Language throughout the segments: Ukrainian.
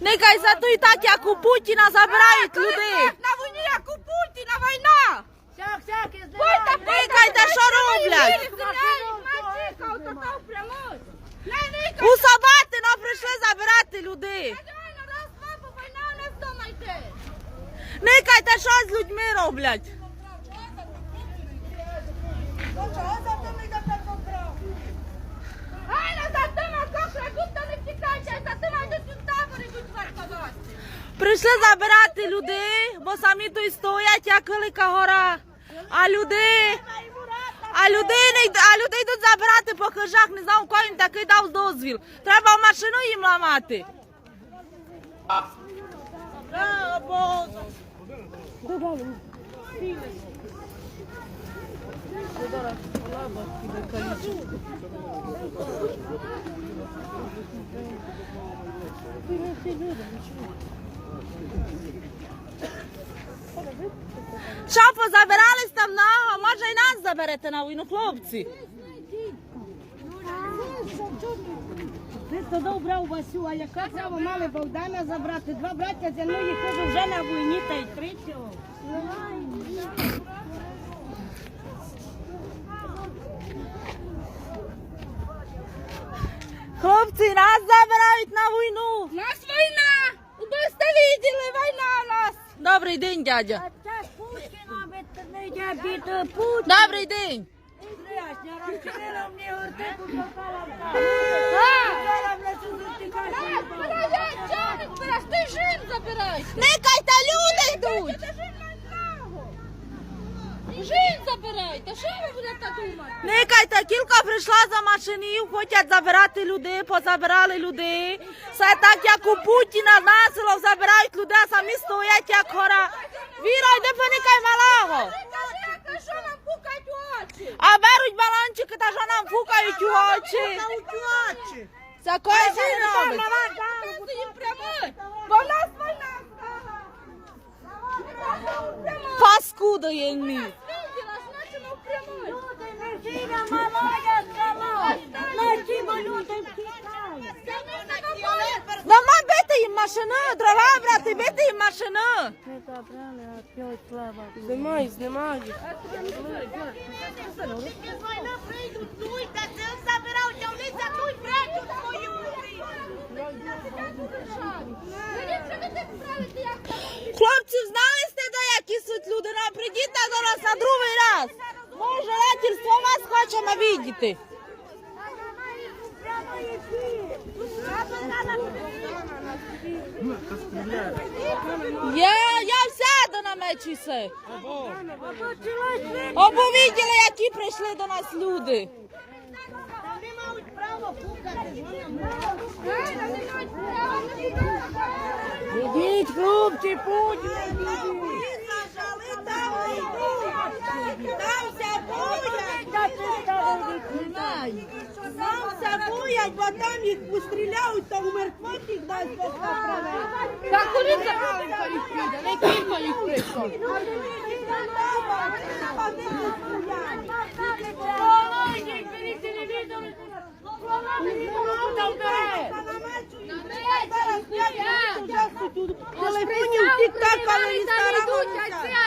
Нехай зато і так, як у Путіна забирають людей. На війні, як у Путіна війна! Нехай та що роблять? У Сабатино прийшли забирати людей. Нехай та що з людьми роблять? Прийшли забирати людей, бо самі тут стоять, як велика гора. А люди, а людей не йд- а людей йдуть забирати по хижах, не знав, кого він такий дав дозвіл. Треба машину їм ламати. Що позабирались там много, може і нас заберете на війну, хлопці. Ти тоді брав Васю, а яка право мали Богдана забрати? Два браття зі мною їх вже на війні та й третього. Хлопці, нас забирають на війну. Нас війна! Ви сте виділи, війна у нас! Добрий день, дядя. Це Путін. Добрий день. Розчинила мені гуртику, попала в Ти жін забирай! Нехай та люди йдуть. Нехай кілька прийшла за машинів, хочуть забирати людей, позабирали людей. Все так, як у Путіна насило забирають людей, а самі стоять, як гора. Віра, йди поникай малого. А беруть балончики та що нам фукають у очі. Це кожен робить. Їм прямуй! Знімай, знімай. Хлопці, знали сте, до які суть люди? Ну, прийдіть до нас на другий раз. Ми желательство вас хочемо видіти. Я, я сяду на мечі се. Обо виділи, які прийшли до нас люди. Ідіть, хлопці, путь! Там Путін. Самся боять, бо там їх постріляють, та умертвать їх дасть Бог направити. Так куди забрали їх піде? Не кілька їх прийшло. Телефонів тік-так, але не старалися.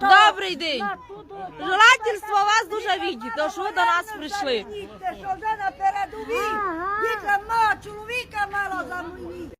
Добрий день. Желательство вас дуже видіти, тож ви до нас прийшли. Що вже на передовій. Мало, чоловіка мало за мені.